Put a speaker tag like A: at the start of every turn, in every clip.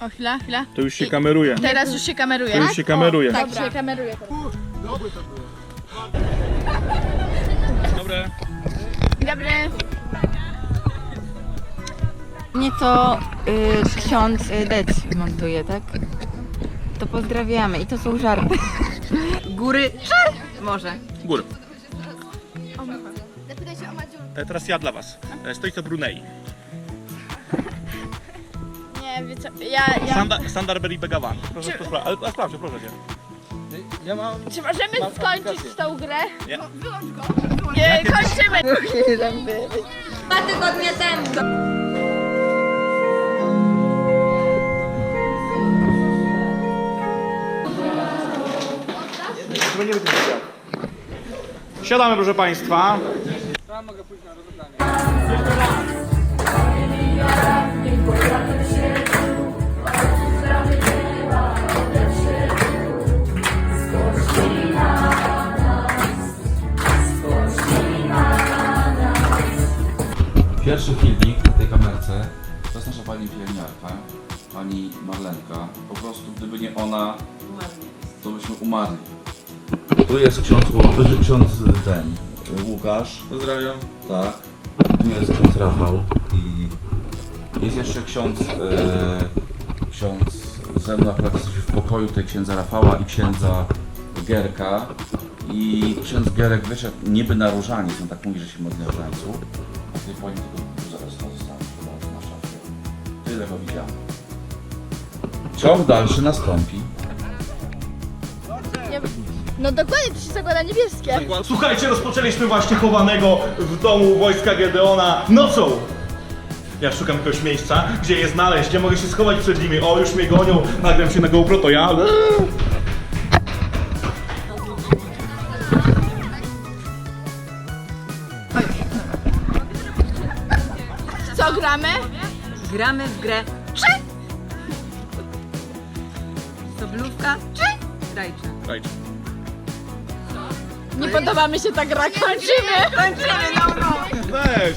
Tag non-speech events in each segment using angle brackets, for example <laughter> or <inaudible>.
A: O, chwila, chwila.
B: To już się kameruje.
A: Teraz już się kameruje.
B: To już się kameruje.
A: Tak, się kameruje.
B: Dobre.
A: Dobry.
C: Nie to y, ksiądz y, Dec montuje, tak? To pozdrawiamy i to są żarty. Góry, może.
B: Góry.
D: Zapytaj się o Madziu.
B: E, Teraz ja dla was. E, Stolica Brunei.
A: Co, ja, ja...
B: Sanda, Sandarberry Begawan. Proszę, proszę, ale a sprawdź, proszę cię.
A: Czy możemy skończyć tą grę?
B: Nie.
A: Nie, kończymy.
D: Dwa tygodnie temu.
B: Siadamy, proszę państwa.
E: Pierwszy pani pielęgniarka, pani Marlenka. Po prostu gdyby nie ona, to byśmy umarli. Tu jest ksiądz, Ło- ksiądz ten, Łukasz. Pozdrawiam. Tak. Tu jest ksiądz Rafał i jest jeszcze ksiądz, e, ksiądz ze mną akurat jesteśmy w pokoju tej księdza Rafała i księdza Gierka. I ksiądz Gierek wyszedł niby na różaniec, on tak mówi, że się modli na różańcu. A tej pani tylko Tyle go widziałem. Ciąg dalszy nastąpi.
A: No dokładnie, to się zakłada niebieskie.
B: Słuchajcie, rozpoczęliśmy właśnie chowanego w domu wojska Gedeona nocą. Ja szukam jakiegoś miejsca, gdzie je znaleźć, gdzie mogę się schować przed nimi. O, już mnie gonią, nagram się na GoPro, to ja.
A: Co gramy?
C: Gramy w grę. Czy? Soblówka. Czy? Rajcze.
B: Right.
A: Nie podoba mi się ta gra, kończymy.
C: Kończymy, no, no.
B: Weź,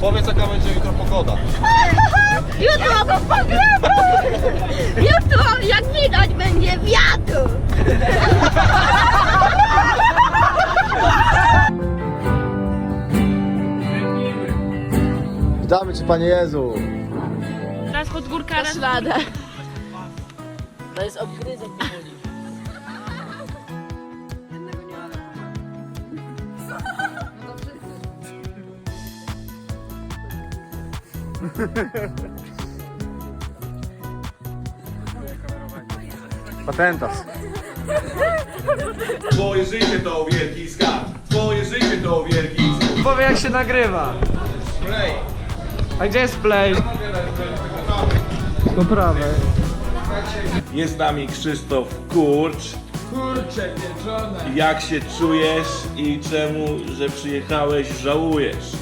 F: Powiedz jaka będzie jutro pogoda.
D: Jutro po pogromu. Jutro, jak widać, będzie wiatr.
F: Panie Jezu.
A: Raz pod górkę, raz. To jest obgryzek powoli.
F: Patentas.
B: Twoje życie to wielki skarb. Twoje życie to wielki skarb.
G: Powie jak się nagrywa. A gdzie jest play? Po prawej.
B: Jest z nami Krzysztof Kurcz.
G: Kurczę, pieczone.
B: Jak się czujesz i czemu, że przyjechałeś, żałujesz? <laughs>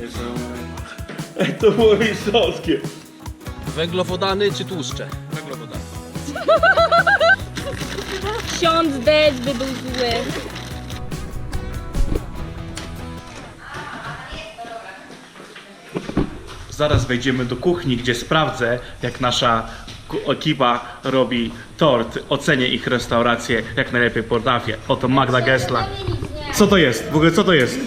B: Nie żałuję. To było mistrzowskie.
G: Węglowodany czy tłuszcze?
B: Węglowodany.
D: Ksiądz Dec by był zły.
B: Zaraz wejdziemy do kuchni, gdzie sprawdzę, jak nasza ekipa robi tort. Ocenię ich restaurację, jak najlepiej potrafię. Oto Magda Gessler. Co to jest? W ogóle co to jest?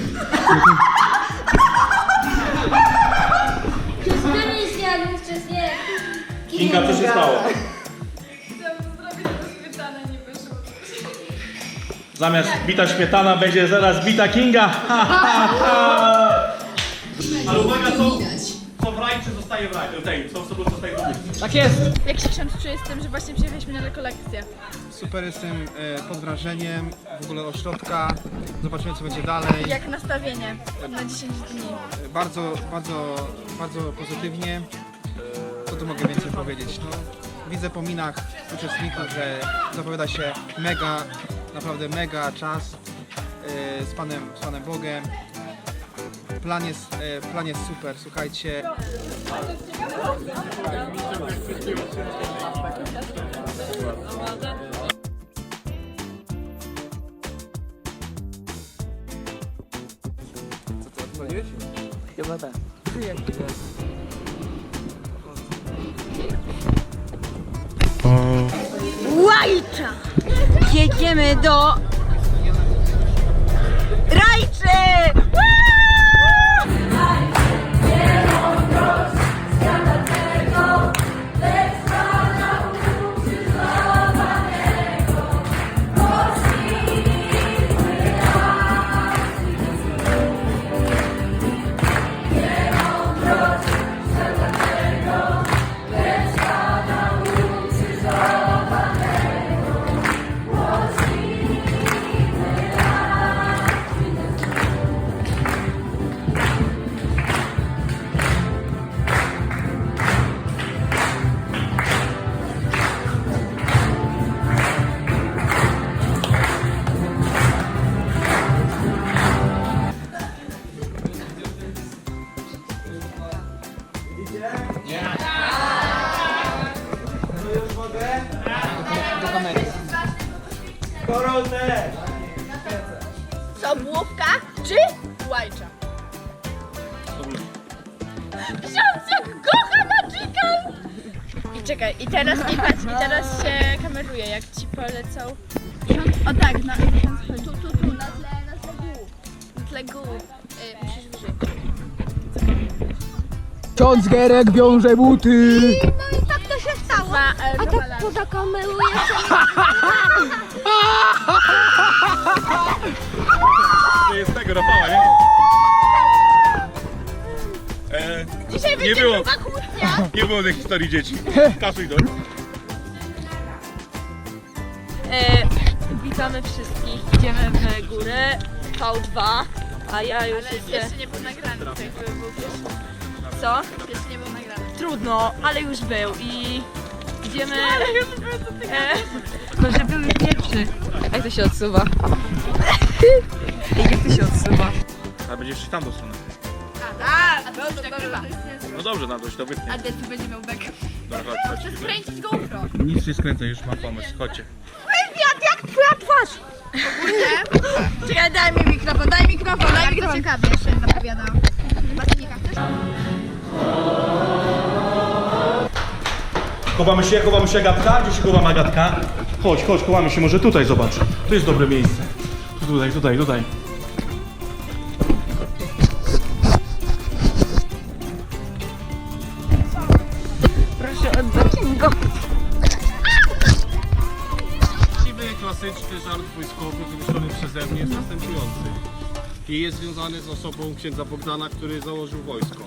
B: Kinga, co się stało? Zamiast bita śmietana będzie zaraz bita Kinga. Ha, ha, ha. Ale uwaga, co w zostaje w. Tej, co w zostaje w.
G: Tak jest.
A: Jak się ksiądz czuje z tym, że właśnie przyjechaliśmy na rekolekcję?
H: Super jestem e, pod wrażeniem w ogóle ośrodka. Zobaczymy co będzie dalej.
A: Jak nastawienie na 10 dni?
H: E, Bardzo, bardzo, bardzo pozytywnie. Co tu mogę więcej powiedzieć? No, widzę po minach uczestników, że zapowiada się mega, naprawdę mega czas e, z Panem, z Panem Bogiem. Plan jest, e, plan jest super, słuchajcie.
G: Chyba tak.
D: Łajcza!
C: Jedziemy do... Rajczy!
D: Sobłówka czy łajcza? Ksiądz jak kocha Magical! I czekaj, i teraz, i patrz, i teraz się kameruje, jak ci polecą. O tak, na, tu, tu, tu, na tle, na tle głów. Na tle głów. Y, musisz wyżej.
H: Ksiądz Gerek wiąże buty!
D: No i tak to się stało. A tak poza kameruje <laughs>
B: To <laughs> jest tego Rafała, nie? E,
D: Dzisiaj
B: nie
D: będzie
B: było,
D: druga kłótnia. <laughs>
B: nie było tej historii dzieci. Kasuj to.
A: E, witamy wszystkich. Idziemy w górę V2, a ja już jestem...
D: Jeszcze nie był nagrany, tak by był pierwszy.
A: Co?
D: Jeszcze nie był nagrany.
A: Trudno, ale już był i idziemy... E, może był już pierwszy. Jak to się odsuwa? <laughs> Jak to się odsuwa?
B: A będziesz szli tam do strony.
D: A, to nagrywa.
B: No dobrze, na dość to wytnie.
D: A tu będzie miał bekę.
B: Dobra, chodź, chodź.
D: Skręcić GoPro.
B: Nic nie skręcę, już mam pomysł, chodźcie.
D: Czekaj, daj mi mikrofon, daj mikrofon, daj mikrofon. ciekawie się zapowiada. Batynika chcesz?
B: Chowamy się, chowamy się Agatka. Gdzie się chowa Agatka? Chodź, chodź, chowamy się, może tutaj zobacz. Tu jest dobre miejsce. Tu, tutaj, tutaj, tutaj.
G: Klasyczny żart wojskowy wymyślony przeze mnie jest następujący. I jest związany z osobą księdza Bogdana, który założył wojsko.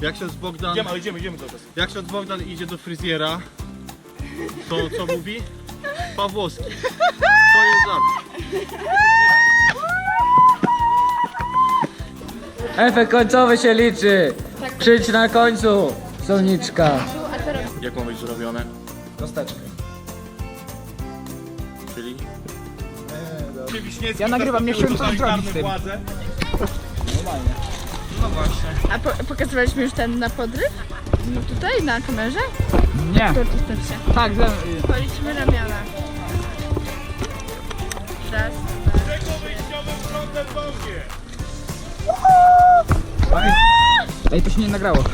G: Jak ksiądz Bogdan,
B: Idziemy, ale idziemy, idziemy czas.
G: jak ksiądz Bogdan idzie do fryzjera, to co mówi? Pawłowski. To jest żart.
I: Efekt końcowy się liczy. Przyjdź na końcu, solniczka.
B: Jak ma być zrobione?
H: Kosteczkę. Ja nagrywam, nie chciałem co zrobić z tym.
D: A po, pokazywaliśmy już ten na podryw? No tutaj, na kamerze?
I: Nie.
D: Się.
I: Tak, ze-
D: Policzmy ramiona. Raz,
I: Ej, to się nie nagrało.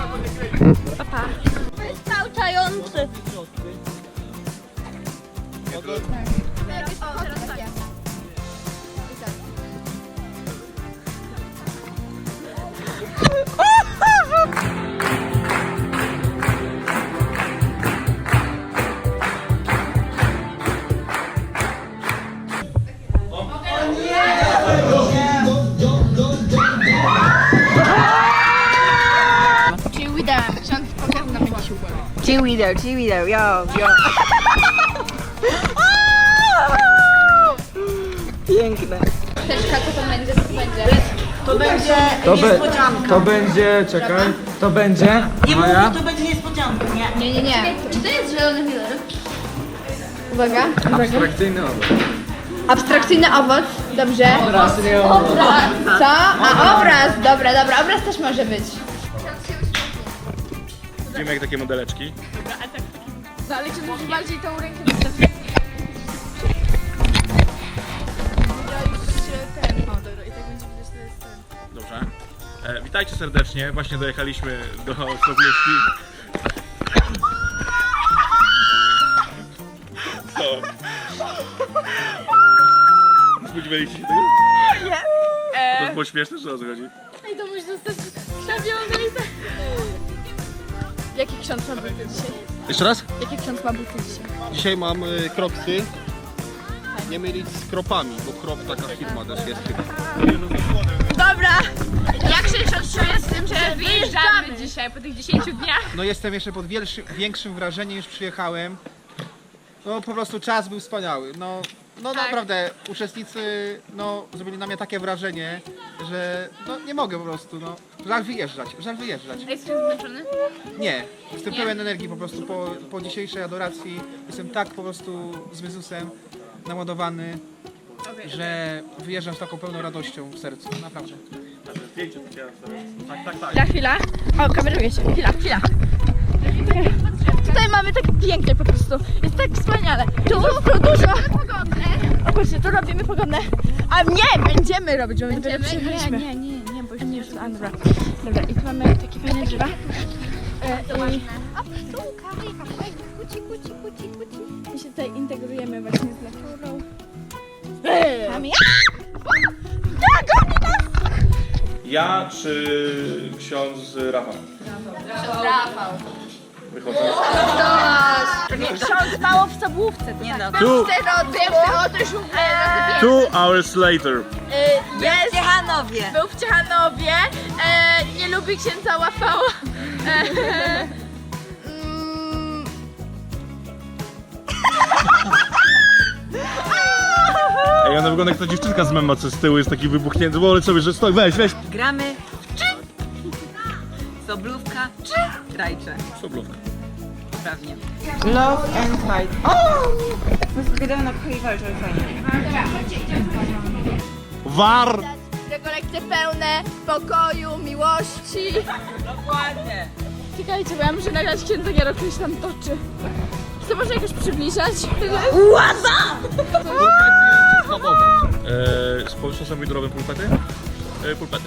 D: Kształcający. Układ.
C: Cheerleader, cheerleader, yo, yo. Piękne.
D: Teczka, to będzie, co to będzie?
C: To będzie
I: To, be,
C: niespodzianka.
I: to będzie, czekaj, to będzie
C: Nie
I: moja
C: mówię, to będzie niespodzianka, nie?
D: Nie, nie, nie. Czy to jest zielony miller? Uwaga, uwaga.
I: abstrakcyjny owoc.
D: Abstrakcyjny owoc, dobrze.
I: Obraz, nie.
D: Obraz. Co? A obraz, dobra, dobra, obraz też może być.
B: Widzimy jak takie modeleczki.
D: Tak no ale czy możesz bardziej tą rękę dobra, i tak będzie widać, ten... Dobrze.
B: E, witajcie serdecznie. Właśnie dojechaliśmy do Sobieski. Co? Zbudzimy ich. Nie. E- to było śmieszne, czy o co chodzi?
D: Ej, to muszę zostać... Szlabiona. Jaki ksiądz ma buty dzisiaj?
G: Jeszcze raz?
D: Jaki ksiądz ma buty dzisiaj?
G: Dzisiaj mam y, kroksy. Nie mylić z kropami, bo krop taka firma też jest chyba.
D: Dobra! Jak się ksiądz czuje z tym, że wyjeżdżamy dzisiaj po tych 10 dniach?
H: No jestem jeszcze pod większym, większym wrażeniem, już przyjechałem. No po prostu czas był wspaniały. No, no
D: Tak.
H: naprawdę uczestnicy no, zrobili na mnie takie wrażenie, że no nie mogę po prostu, no. Żal wyjeżdżać, żal wyjeżdżać.
D: Jest ksiądz zmęczony?
H: Nie, jestem
D: Nie?
H: pełen energii po prostu po, po dzisiejszej adoracji. Jestem tak po prostu z Jezusem naładowany, że wyjeżdżam z taką pełną radością w sercu, naprawdę.
B: Zdjęcie takie Tak, tak, tak.
D: Chwila, chwila. O, kameruję się. Chwila, chwila. Tutaj mamy tak pięknie po prostu. Jest tak wspaniale. Tu tu dużo. O kurczę, tu robimy pogodne. A nie, będziemy robić, bo my dopiero przyjechaliśmy. Nie, nie, nie, bo już nie jest. A, dobra. Dobra, i tu mamy takie fajne drzewa. E, i... My się tutaj integrujemy właśnie z naturą. Mamy...
B: Ja czy ksiądz Rafał?
D: Rafał.
B: Wychodzę.
D: Ksiądz mało w sobłówce. Nie no.
B: Tu,
D: Był w Teodryżu.
B: two hours later.
D: Jest.
C: W Ciechanowie.
D: Był w Ciechanowie. E, nie lubi księdza łapała. E, mm, <laughs>
B: Ej, ona wygląda jak ta dziewczynka z mema, co z tyłu jest taki wybuchnięty. Wolę sobie, że stoi, weź, weź.
C: Gramy w czy? Soblówka czy rajcze?
B: Soblówka.
C: Prawnie. Love and fight. O! My gadamy na kochaj walczy, ale fajnie.
B: War!
D: Rekolekcje pełne pokoju, miłości.
C: Dokładnie.
D: Czekajcie, bo ja muszę nagrać księdza Giero, który się tam toczy. Co można jakoś przybliżać?
B: Eee, z pomysłu sobie drobne pulpety? Eee, pulpety.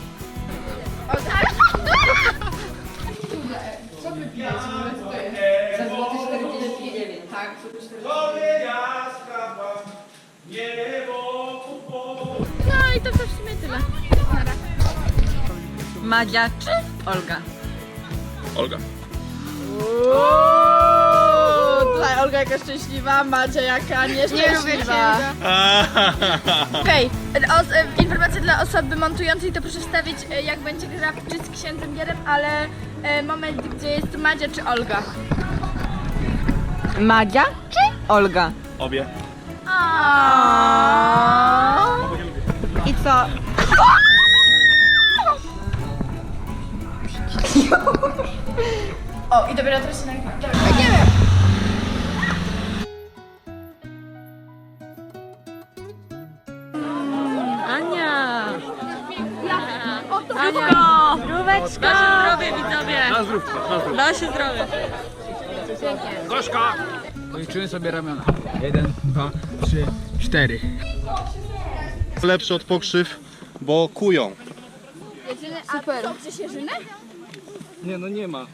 D: To, to w sumie tyle.
C: Madzia czy Olga?
B: Olga.
D: Uuu, tutaj Olga jaka szczęśliwa, Madzia jaka nieszczęśliwa. <laughs> Okej, os- e, informacja dla osoby montującej to proszę wstawić e, jak będzie gra czy z księdzem Gierem, ale e, moment gdzie jest Madzia czy Olga.
C: Madzia czy Olga?
B: Obie.
C: I co?
D: O, i dopiero teraz się nagrywa. Dobra, nie wiem.
A: Ania!
D: Ania!
A: Zdróweczko! Zdrowie widzowie!
B: Na zdrówko, na zdrówko.
A: Zdrowie!
B: Gorzka!
I: Policzymy sobie ramiona. Jeden, dwa, trzy, cztery.
G: Lepszy od pokrzyw, bo kują.
D: Super.
G: Nie, no nie ma.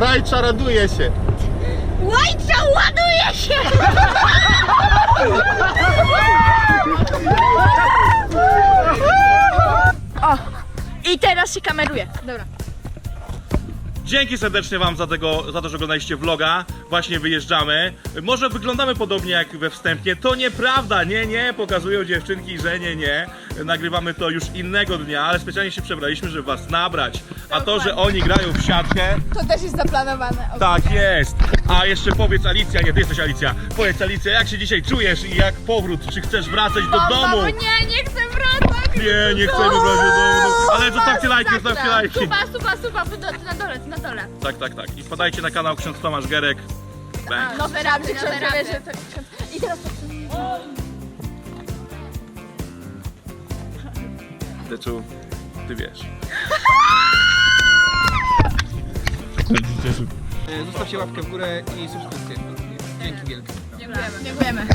G: Rajcza raduje się.
D: Łajcza ładuje się! O! I teraz się kameruje. Dobra.
B: Dzięki serdecznie Wam za, tego, za to, że oglądaliście vloga. Właśnie wyjeżdżamy. Może wyglądamy podobnie jak we wstępie. To nieprawda, nie, nie. Pokazują dziewczynki, że nie, nie. Nagrywamy to już innego dnia, ale specjalnie się przebraliśmy, żeby Was nabrać. A to, że oni grają w siatkę,
D: To też jest zaplanowane.
B: tak jest. A jeszcze powiedz Alicja, nie, Ty jesteś Alicja. Powiedz Alicja, jak się dzisiaj czujesz i jak powrót? Czy chcesz wracać do domu?
D: Mamo, nie, nie chcę wracać!
B: Nie, nie chcemy wracać do domu. Ale zostawcie lajki, zostawcie lajki.
D: Suba, suba, suba, do- na dole, na dole.
B: Tak, tak, tak. I wpadajcie na kanał ksiądz Tomasz Gerek. Bang.
D: Nowe rapy, nowe. I teraz
B: Teczu, ty wiesz.
H: Zostawcie łapkę w górę i subskrypcję. Dzięki wielkie.
D: Dziękujemy.